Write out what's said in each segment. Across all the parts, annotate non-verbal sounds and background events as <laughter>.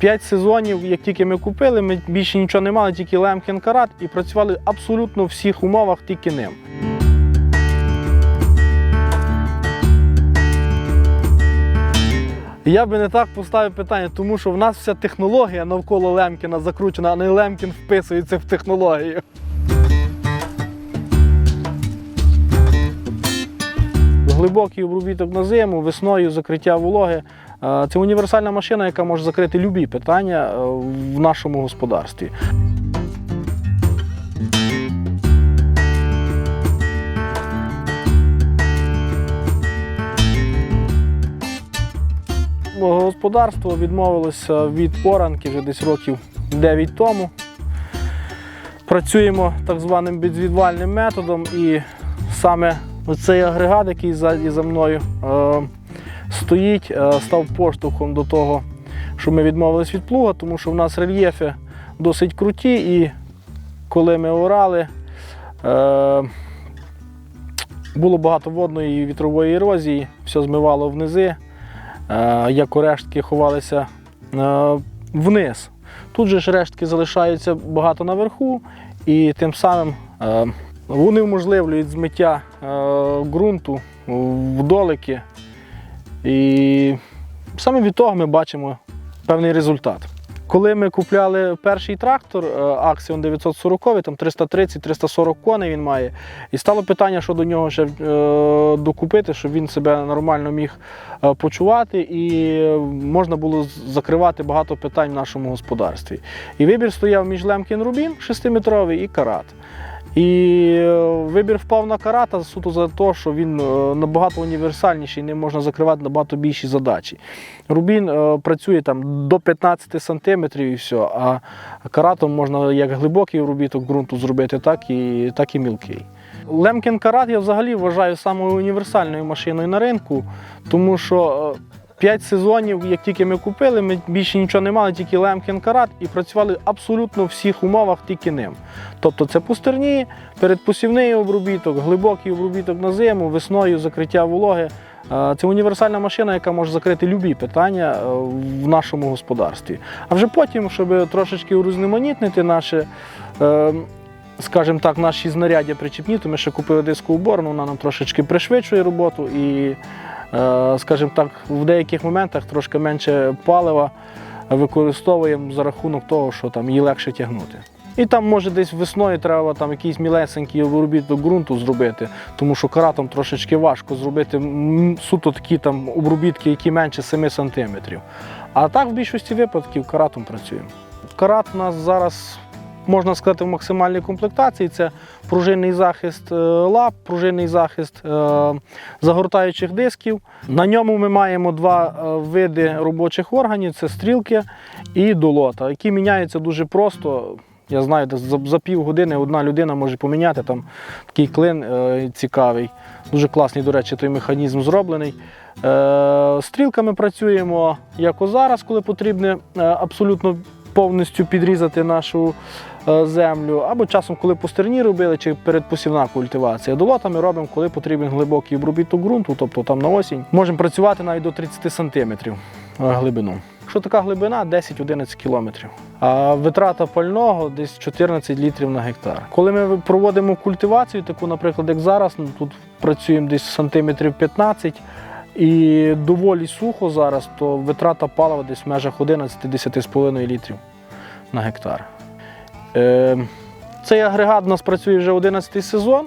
П'ять сезонів, як тільки ми купили, ми більше нічого не мали, тільки Лемкін карат і працювали абсолютно в всіх умовах тільки ним. Я би не так поставив питання, тому що в нас вся технологія навколо Лемкіна закручена, а не Лемкін вписується в технологію. Глибокий обробіток на зиму, весною закриття вологи. Е, Це універсальна машина, яка може закрити любі питання е, в нашому господарстві. Господарство відмовилося від поранки вже десь років 9 тому. Працюємо так званим безвідвальним методом, і саме цей агрегат, який ззаді за мною е, стоїть, е, став поштовхом до того, що ми відмовились від плуга, тому що в нас рельєфи досить круті, і коли ми орали, е, було багато водної і вітрової ерозії, все змивало внизи, е, як рештки ховалися е, вниз. Тут же ж рештки залишаються багато наверху, і тим самим е, вони уможливлюють змиття ґрунту в. І саме від того ми бачимо певний результат. Коли ми купляли перший трактор е, Axion 940, там 330-340 коней він має, і стало питання, що до нього ще е, докупити, щоб він себе нормально міг е, почувати, і можна було закривати багато питань в нашому господарстві. І вибір стояв між Лемкін Рубін 6-метровий і карат. І е, вибір впав на карата суто за те, що він е, набагато універсальніший, ним можна закривати набагато більші задачі. Рубін е, працює там до 15 сантиметрів і все, а каратом можна як глибокий обробіток ґрунту зробити, так і, так і мілкий. Лемкін карат я взагалі вважаю самою універсальною машиною на ринку, тому що П'ять сезонів, як тільки ми купили, ми більше нічого не мали, тільки Лемкін карат і працювали абсолютно в всіх умовах тільки ним. Тобто це пустерні, передпосівний обробіток, глибокий обробіток на зиму, весною закриття вологи. Е, Це універсальна машина, яка може закрити любі питання е, в нашому господарстві. А вже потім, щоб трошечки урізноманітнити наше. Скажімо так, наші знаряддя причіпні, то ми ще купили дискову борну, вона нам трошечки пришвидшує роботу і, скажімо так, в деяких моментах трошки менше палива використовуємо за рахунок того, що там її легше тягнути. І там може десь весною треба там якийсь мілесенький обробіток ґрунту зробити, тому що каратом трошечки важко зробити суто такі там обробітки, які менше 7 сантиметрів. А так в більшості випадків каратом працюємо. Карат у нас зараз можна сказати в максимальній комплектації. Це пружинний захист е, лап, пружинний захист е, загортаючих дисків. На ньому ми маємо два е, види робочих органів: це стрілки і долота, які міняються дуже просто. Я знаю, за, за півгодини одна людина може поміняти там такий клин цікавий. Дуже класний, до речі, той механізм зроблений. Стрілками працюємо як зараз, коли потрібно е, абсолютно повністю підрізати нашу е, землю, або часом, коли постерні робили, чи передпосівна культивація. Долотами робимо, коли потрібен глибокий обробіток ґрунту, тобто там на осінь. Можемо працювати навіть до 30 сантиметрів е, глибину. Якщо така глибина 10-11 кілометрів. А витрата пального десь 14 літрів на гектар. Коли ми проводимо культивацію, таку, наприклад, як зараз, ну, тут працюємо десь сантиметрів 15 і доволі сухо зараз, то витрата палива десь в межах 11-10,5 літрів на гектар. Е, Цей агрегат у нас працює вже 11 сезон.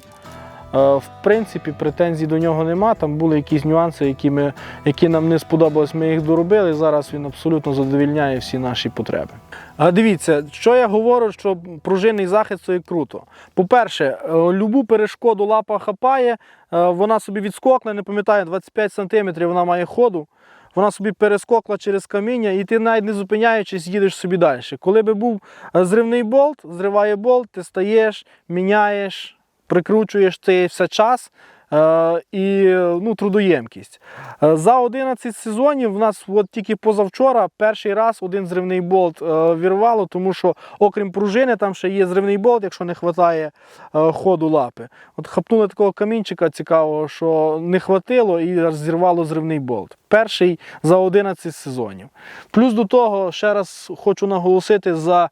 Е, В принципі, претензій до нього нема. Там були якісь нюанси, які, ми, які нам не сподобались, ми їх доробили. Зараз він абсолютно задовільняє всі наші потреби. А дивіться, що я говорю, що пружинний захист це круто. По-перше, е, любу перешкоду лапа хапає, е, вона собі відскокне, не пам'ятаю, 25 см вона має ходу. Вона собі перескокла через каміння, і ти навіть не зупиняючись, їдеш собі далі. Коли би був зривний болт, зриває болт, ти стаєш, міняєш, прикручуєш цей все час. е, і ну, трудоємкість. Е, За 11 сезонів в нас от тільки позавчора перший раз один зривний болт е, вірвало, тому що окрім пружини, там ще є зривний болт, якщо не вистачає ходу лапи. От хапнули такого камінчика цікавого, що не хватило і зірвало зривний болт. Перший за 11 сезонів. Плюс до того, ще раз хочу наголосити за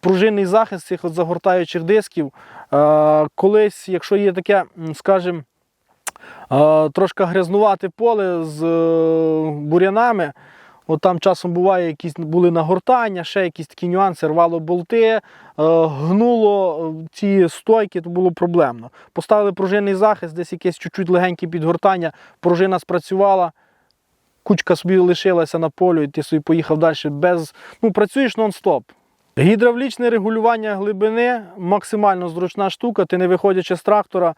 пружинний захист цих от загортаючих дисків. Е, Колись, якщо є таке, скажімо, е, трошки грязнувате поле з е, бурянами. От там часом буває, якісь були нагортання, ще якісь такі нюанси, рвало болти, гнуло ці стойки, то було проблемно. Поставили пружинний захист, десь якесь чуть-чуть легеньке підгортання, пружина спрацювала, кучка собі лишилася на полю, і ти собі поїхав далі без. Ну, працюєш нон-стоп. Гідравлічне регулювання глибини максимально зручна штука. Ти не виходячи з трактора, е,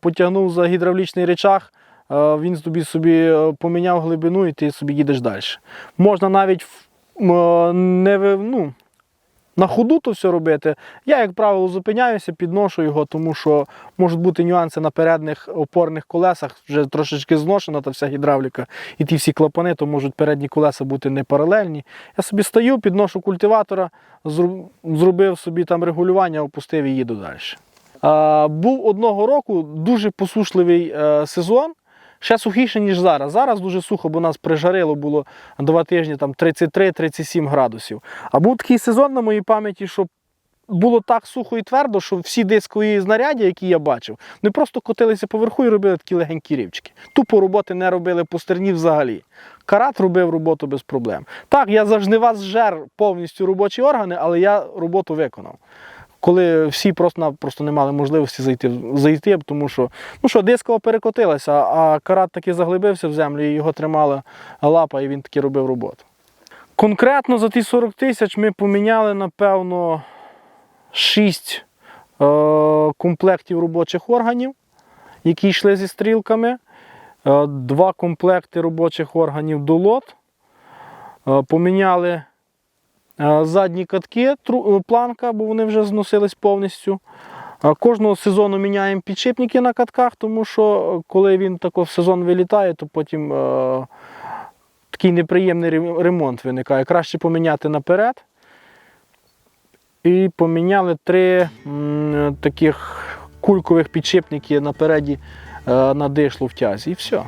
потягнув за гідравлічний речах, е, він тобі собі е, поміняв глибину і ти собі їдеш далі. Можна навіть не ну, на ходу то все робити. Я, як правило, зупиняюся, підношу його, тому що можуть бути нюанси на передніх опорних колесах, вже трошечки зношена та вся гідравліка, і ті всі клапани, то можуть передні колеса бути не паралельні. Я собі стою, підношу культиватора, зробив собі там регулювання, опустив і їду далі. Був одного року дуже посушливий е, сезон. Ще сухіше, ніж зараз. Зараз дуже сухо, бо нас прижарило було два тижні там 33-37 градусів. А був такий сезон на моїй пам'яті, що було так сухо і твердо, що всі дискові знаряддя, які я бачив, не просто котилися поверху і робили такі легенькі рівчики. Тупо роботи не робили по стерні взагалі. Карат робив роботу без проблем. Так, я за жнива зжер повністю робочі органи, але я роботу виконав. Коли всі просто просто не мали можливості зайти, зайти тому що ну що, дискова перекотилася, а карат таки заглибився в землю, і його тримала лапа, і він таки робив роботу. Конкретно за ті 40 тисяч ми поміняли, напевно, 6 е, комплектів робочих органів, які йшли зі стрілками, е, два комплекти робочих органів долот. Е, поміняли задні катки, е, планка, бо вони вже зносились повністю. Е, Кожного сезону міняємо підшипники на катках, тому що е, коли він в сезон вилітає, то потім е, такий неприємний ремонт виникає. Краще поміняти наперед. І поміняли три м, таких кулькових підшипники напереді е, на дишлу в тязі. І все.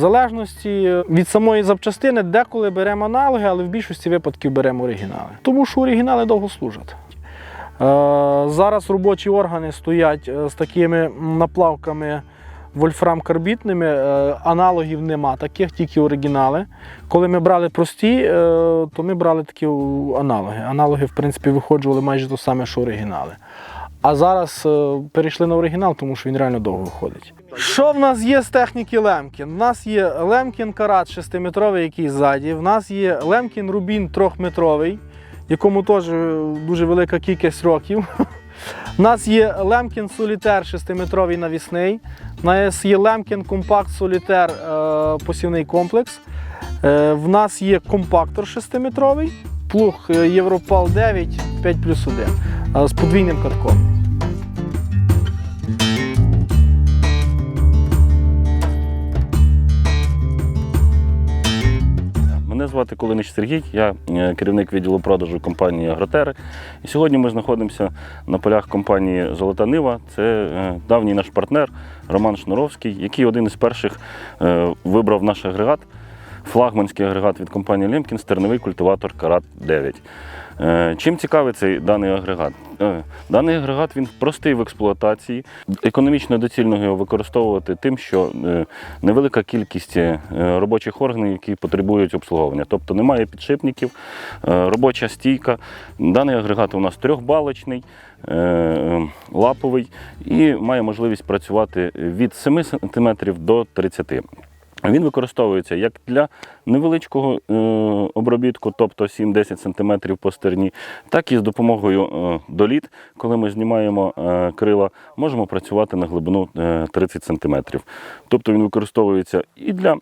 В залежності від самої запчастини, деколи беремо аналоги, але в більшості випадків беремо оригінали. Тому що оригінали довго служать. Е, Зараз робочі органи стоять е, з такими наплавками вольфрам-карбітними. Е, Аналогів нема таких, тільки оригінали. Коли ми брали прості, то ми брали такі аналоги. Аналоги, в принципі, виходжували майже то саме, що оригінали. А зараз е, перейшли на оригінал, тому що він реально довго виходить. Що в нас є з техніки Лемкін? У нас є Лемкін Карат 6-метровий, який ззаді. В нас є Лемкін Рубін 3-метровий, якому теж е, дуже велика кількість років. <laughs> У нас є Лемкін Солітер 6-метровий навісний. У нас є Лемкін Компакт Солітер е, посівний комплекс. В нас є компактор 6-метровий, плуг Європал 9 5 плюс 1 е, з подвійним катком. Мене звати Кулинич Сергій, я е, керівник відділу продажу компанії Агротери. І сьогодні ми знаходимося на полях компанії Золота Нива. Це е, давній наш партнер Роман Шнуровський, який один із перших е, вибрав наш агрегат, флагманський агрегат від компанії Лемкін, стерневий культиватор Карат 9. Е, Чим цікавий цей даний агрегат? Е, Даний агрегат він простий в експлуатації. Економічно доцільно його використовувати тим, що е, невелика кількість робочих органів, які потребують обслуговування. Тобто немає підшипників, робоча стійка. Даний агрегат у нас трьохбалочний, лаповий і має можливість працювати від 7 см до 30 він використовується як для невеличкого е, обробітку, тобто 7-10 см по стерні, так і з допомогою е, доліт, коли ми знімаємо е, крила, можемо працювати на глибину е, 30 см. Тобто він використовується і для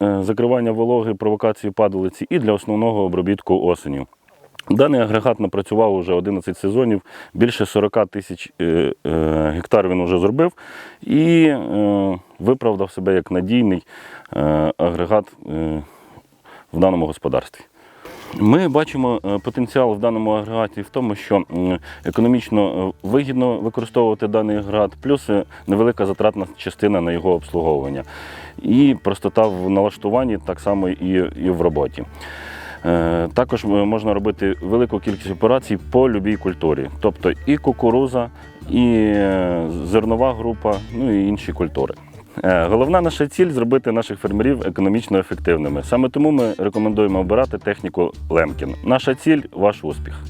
закривання вологи, провокації падалиці, і для основного обробітку осеню. Даний агрегат напрацював уже 11 сезонів, більше 40 тисяч е, е, гектар він вже зробив і е, виправдав себе як надійний агрегат в даному господарстві. Ми бачимо потенціал в даному агрегаті в тому, що економічно вигідно використовувати даний агрегат, плюс невелика затратна частина на його обслуговування. І простота в налаштуванні так само і в роботі. Е, Також е, можна робити велику кількість операцій по любій культурі, тобто і кукуруза, і е, зернова група, ну і інші культури. Головна наша ціль зробити наших фермерів економічно ефективними. Саме тому ми рекомендуємо обирати техніку Лемкін. Наша ціль ваш успіх.